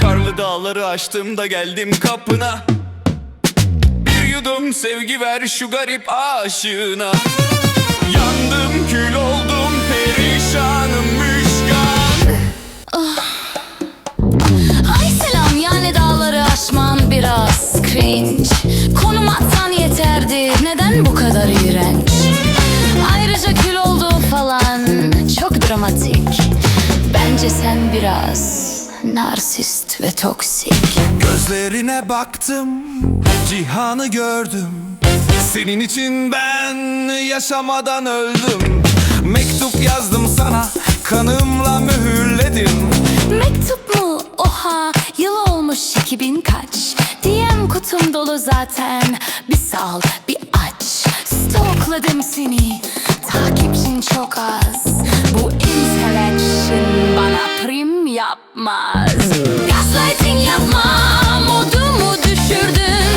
Karlı dağları aştım da geldim kapına. Bir yudum sevgi ver şu garip aşığına. Yandım kül oldum perişanım müşkan. Ay selam yani dağları aşman biraz cringe. Konum atsan yeterdi neden bu kadar iğrenç? Ayrıca kül oldu falan çok dramatik Bence sen biraz narsist ve toksik. Gözlerine baktım, cihanı gördüm. Senin için ben yaşamadan öldüm. Mektup yazdım sana, kanımla mühürledim. Mektup mu? Oha yıl olmuş 2000 kaç? DM kutum dolu zaten Bir sal bir aç. Stalkladım seni Takipçin çok az yapmaz Gaslighting yapma Modumu düşürdün.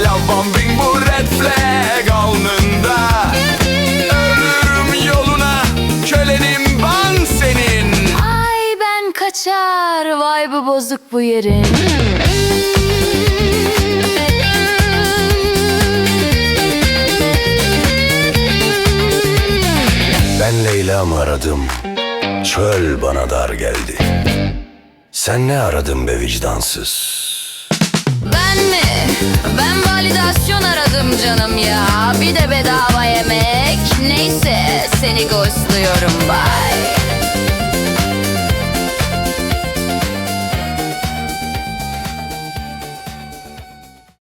Love bombing bu red flag alnında. Ölürüm yoluna, kölenim ben senin. Ay ben kaçar Vay bu bozuk bu yerin. Ben Leyla'mı aradım? Çöl bana dar geldi Sen ne aradın be vicdansız? Ben mi? Ben validasyon aradım canım ya. Bir de bedava yemek. Neyse seni ghostluyorum bye